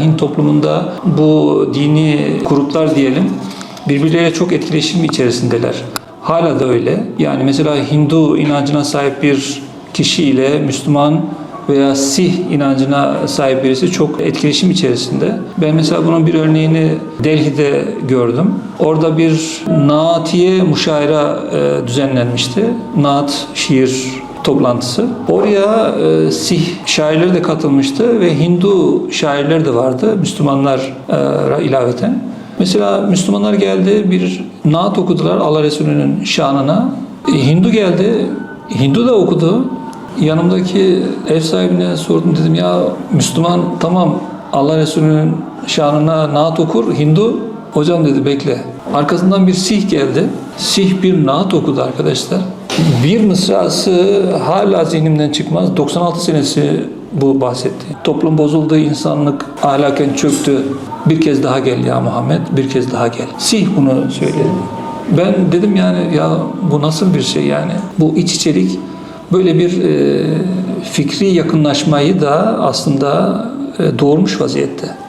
Hint toplumunda bu dini gruplar diyelim birbirleriyle çok etkileşim içerisindeler. Hala da öyle. Yani mesela Hindu inancına sahip bir kişi ile Müslüman veya Sih inancına sahip birisi çok etkileşim içerisinde. Ben mesela bunun bir örneğini Delhi'de gördüm. Orada bir Naatiye muşayra e, düzenlenmişti. Naat şiir toplantısı. Oraya e, Sih şairleri de katılmıştı ve Hindu şairler de vardı Müslümanlara ilaveten. Mesela Müslümanlar geldi bir naat okudular Allah Resulü'nün şanına. E, Hindu geldi, Hindu da okudu. Yanımdaki ev sahibine sordum dedim ya Müslüman tamam Allah Resulü'nün şanına naat okur, Hindu hocam dedi bekle. Arkasından bir Sih geldi. Sih bir naat okudu arkadaşlar. Bir mısrası hala zihnimden çıkmaz. 96 senesi bu bahsetti. Toplum bozuldu, insanlık ahlaken çöktü. Bir kez daha gel ya Muhammed, bir kez daha gel. Sih bunu söyledi. Ben dedim yani ya bu nasıl bir şey yani? Bu iç içerik böyle bir e, fikri yakınlaşmayı da aslında e, doğurmuş vaziyette.